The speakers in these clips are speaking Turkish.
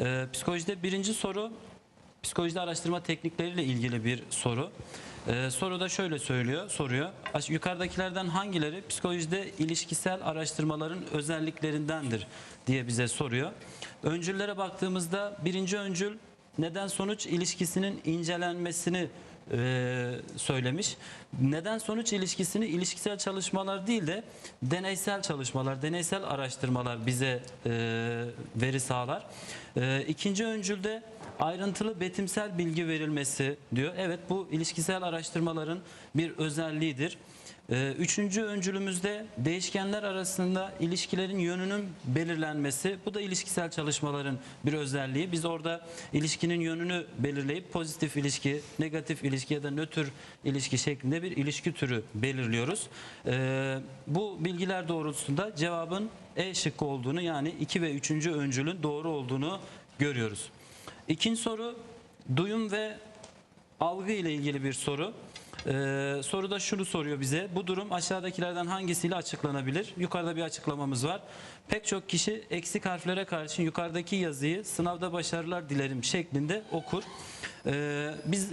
Ee, psikolojide birinci soru psikolojide araştırma teknikleriyle ilgili bir soru. Ee, soruda şöyle söylüyor, soruyor. Yukarıdakilerden hangileri psikolojide ilişkisel araştırmaların özelliklerindendir diye bize soruyor. Öncüllere baktığımızda birinci öncül neden sonuç ilişkisinin incelenmesini e, söylemiş. Neden sonuç ilişkisini ilişkisel çalışmalar değil de deneysel çalışmalar, deneysel araştırmalar bize e, veri sağlar. E, ikinci öncülde ayrıntılı betimsel bilgi verilmesi diyor. Evet bu ilişkisel araştırmaların bir özelliğidir. Ee, Üçüncü öncülümüzde değişkenler arasında ilişkilerin yönünün belirlenmesi. Bu da ilişkisel çalışmaların bir özelliği. Biz orada ilişkinin yönünü belirleyip pozitif ilişki, negatif ilişki ya da nötr ilişki şeklinde bir ilişki türü belirliyoruz. Ee, Bu bilgiler doğrultusunda cevabın E şıkkı olduğunu yani 2 ve 3. öncülün doğru olduğunu görüyoruz. İkinci soru duyum ve algı ile ilgili bir soru. Ee, soruda şunu soruyor bize. Bu durum aşağıdakilerden hangisiyle açıklanabilir? Yukarıda bir açıklamamız var. Pek çok kişi eksik harflere karşın yukarıdaki yazıyı sınavda başarılar dilerim şeklinde okur. Ee, biz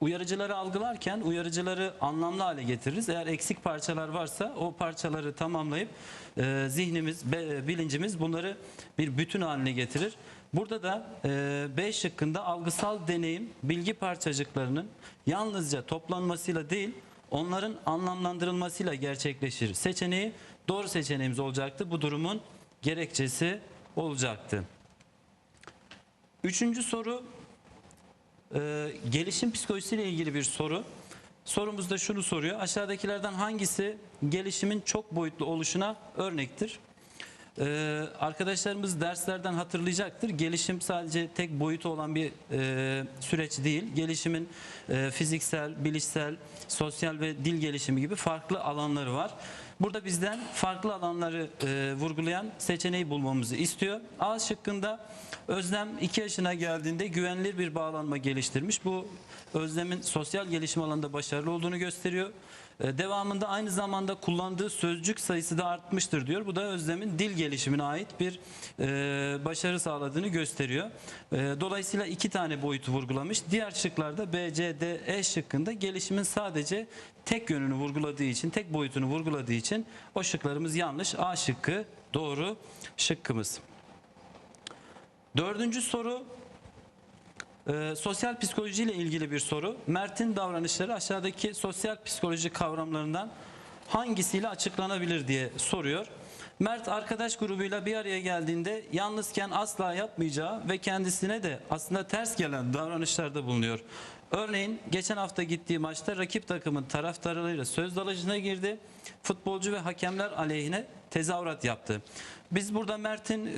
uyarıcıları algılarken uyarıcıları anlamlı hale getiririz. Eğer eksik parçalar varsa o parçaları tamamlayıp e, zihnimiz, be- bilincimiz bunları bir bütün haline getirir. Burada da e, B şıkkında algısal deneyim bilgi parçacıklarının yalnızca toplanmasıyla değil onların anlamlandırılmasıyla gerçekleşir. Seçeneği doğru seçeneğimiz olacaktı. Bu durumun gerekçesi olacaktı. Üçüncü soru ee, gelişim psikolojisiyle ilgili bir soru. Sorumuzda şunu soruyor. Aşağıdakilerden hangisi gelişimin çok boyutlu oluşuna örnektir? Ee, arkadaşlarımız derslerden hatırlayacaktır. Gelişim sadece tek boyutu olan bir e, süreç değil. Gelişimin e, fiziksel, bilişsel, sosyal ve dil gelişimi gibi farklı alanları var. Burada bizden farklı alanları e, vurgulayan seçeneği bulmamızı istiyor. A şıkkında Özlem 2 yaşına geldiğinde güvenilir bir bağlanma geliştirmiş. Bu Özlem'in sosyal gelişim alanında başarılı olduğunu gösteriyor. E, Devamında aynı zamanda kullandığı sözcük sayısı da artmıştır diyor. Bu da Özlem'in dil gelişimine ait bir e, başarı sağladığını gösteriyor. E, dolayısıyla iki tane boyutu vurgulamış. Diğer şıklarda B, C, D, E şıkkında gelişimin sadece tek yönünü vurguladığı için, tek boyutunu vurguladığı için o şıklarımız yanlış. A şıkkı doğru şıkkımız. Dördüncü soru ee, sosyal psikoloji ile ilgili bir soru. Mert'in davranışları aşağıdaki sosyal psikoloji kavramlarından hangisiyle açıklanabilir diye soruyor. Mert arkadaş grubuyla bir araya geldiğinde yalnızken asla yapmayacağı ve kendisine de aslında ters gelen davranışlarda bulunuyor. Örneğin geçen hafta gittiği maçta rakip takımın taraftarlarıyla söz dalaşına girdi. Futbolcu ve hakemler aleyhine tezahürat yaptı. Biz burada Mert'in e,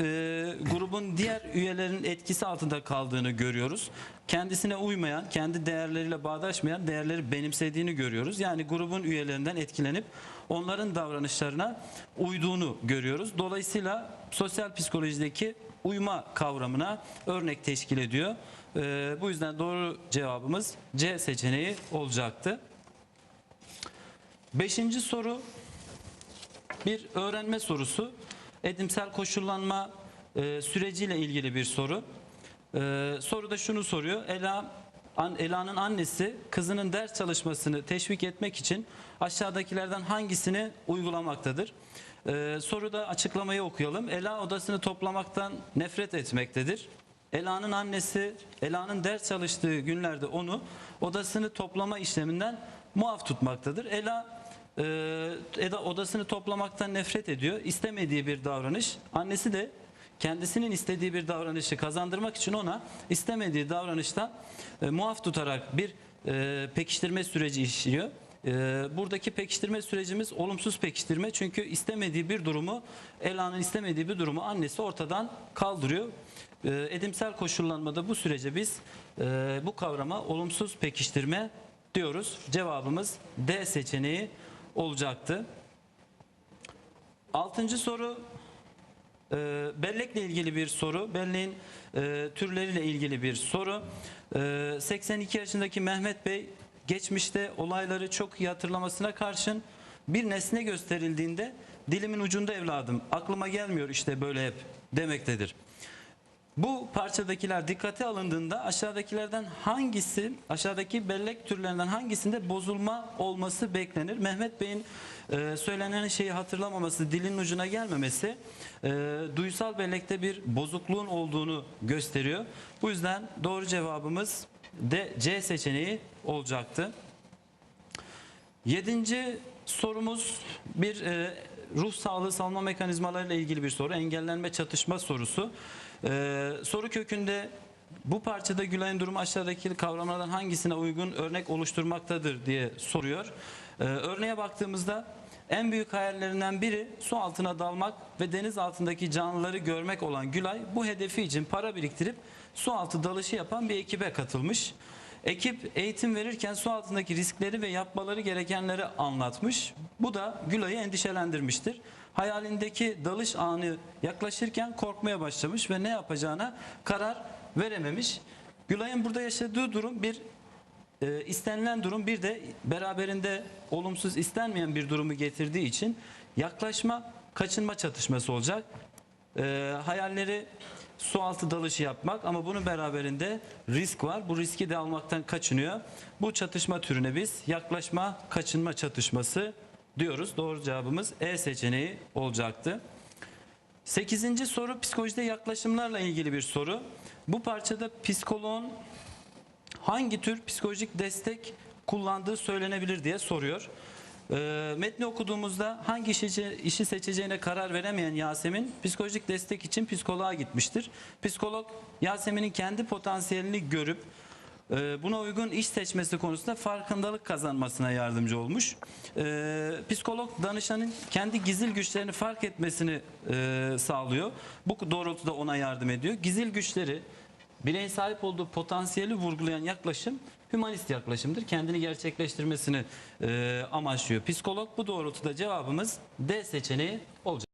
grubun diğer üyelerinin etkisi altında kaldığını görüyoruz. Kendisine uymayan, kendi değerleriyle bağdaşmayan değerleri benimsediğini görüyoruz. Yani grubun üyelerinden etkilenip onların davranışlarına uyduğunu görüyoruz. Dolayısıyla sosyal psikolojideki uyma kavramına örnek teşkil ediyor. E, bu yüzden doğru cevabımız C seçeneği olacaktı. Beşinci soru bir öğrenme sorusu. Edimsel koşullanma e, süreciyle ilgili bir soru. E, soruda şunu soruyor. Ela an, Ela'nın annesi kızının ders çalışmasını teşvik etmek için aşağıdakilerden hangisini uygulamaktadır? E, soruda açıklamayı okuyalım. Ela odasını toplamaktan nefret etmektedir. Ela'nın annesi Ela'nın ders çalıştığı günlerde onu odasını toplama işleminden muaf tutmaktadır. Ela ee, Eda odasını toplamaktan nefret ediyor. İstemediği bir davranış. Annesi de kendisinin istediği bir davranışı kazandırmak için ona istemediği davranışta e, muaf tutarak bir e, pekiştirme süreci işliyor. E, buradaki pekiştirme sürecimiz olumsuz pekiştirme çünkü istemediği bir durumu Ela'nın istemediği bir durumu annesi ortadan kaldırıyor. E, edimsel koşullanmada bu sürece biz e, bu kavrama olumsuz pekiştirme diyoruz. Cevabımız D seçeneği olacaktı. Altıncı soru e, bellekle ilgili bir soru. Belleğin e, türleriyle ilgili bir soru. E, 82 yaşındaki Mehmet Bey geçmişte olayları çok iyi hatırlamasına karşın bir nesne gösterildiğinde dilimin ucunda evladım aklıma gelmiyor işte böyle hep demektedir. Bu parçadakiler dikkate alındığında aşağıdakilerden hangisi, aşağıdaki bellek türlerinden hangisinde bozulma olması beklenir? Mehmet Bey'in e, söylenen şeyi hatırlamaması, dilin ucuna gelmemesi e, duysal bellekte bir bozukluğun olduğunu gösteriyor. Bu yüzden doğru cevabımız de C seçeneği olacaktı. Yedinci sorumuz bir e, ruh sağlığı savunma mekanizmalarıyla ilgili bir soru. Engellenme çatışma sorusu. E, soru kökünde bu parçada Gülay'ın durumu aşağıdaki kavramlardan hangisine uygun örnek oluşturmaktadır diye soruyor. E, örneğe baktığımızda en büyük hayallerinden biri su altına dalmak ve deniz altındaki canlıları görmek olan Gülay bu hedefi için para biriktirip su altı dalışı yapan bir ekibe katılmış. Ekip eğitim verirken su altındaki riskleri ve yapmaları gerekenleri anlatmış. Bu da Gülay'ı endişelendirmiştir. Hayalindeki dalış anı yaklaşırken korkmaya başlamış ve ne yapacağına karar verememiş. Gülay'ın burada yaşadığı durum bir e, istenilen durum bir de beraberinde olumsuz istenmeyen bir durumu getirdiği için yaklaşma kaçınma çatışması olacak. E, hayalleri su altı dalışı yapmak ama bunun beraberinde risk var. Bu riski de almaktan kaçınıyor. Bu çatışma türüne biz yaklaşma kaçınma çatışması diyoruz. Doğru cevabımız E seçeneği olacaktı. Sekizinci soru psikolojide yaklaşımlarla ilgili bir soru. Bu parçada psikoloğun hangi tür psikolojik destek kullandığı söylenebilir diye soruyor. Ee, metni okuduğumuzda hangi işi, işi seçeceğine karar veremeyen Yasemin psikolojik destek için psikoloğa gitmiştir. Psikolog Yasemin'in kendi potansiyelini görüp e, buna uygun iş seçmesi konusunda farkındalık kazanmasına yardımcı olmuş. Ee, psikolog danışanın kendi gizil güçlerini fark etmesini e, sağlıyor. Bu doğrultuda ona yardım ediyor. Gizil güçleri Bireyin sahip olduğu potansiyeli vurgulayan yaklaşım hümanist yaklaşımdır. Kendini gerçekleştirmesini e, amaçlıyor. Psikolog bu doğrultuda cevabımız D seçeneği olacak.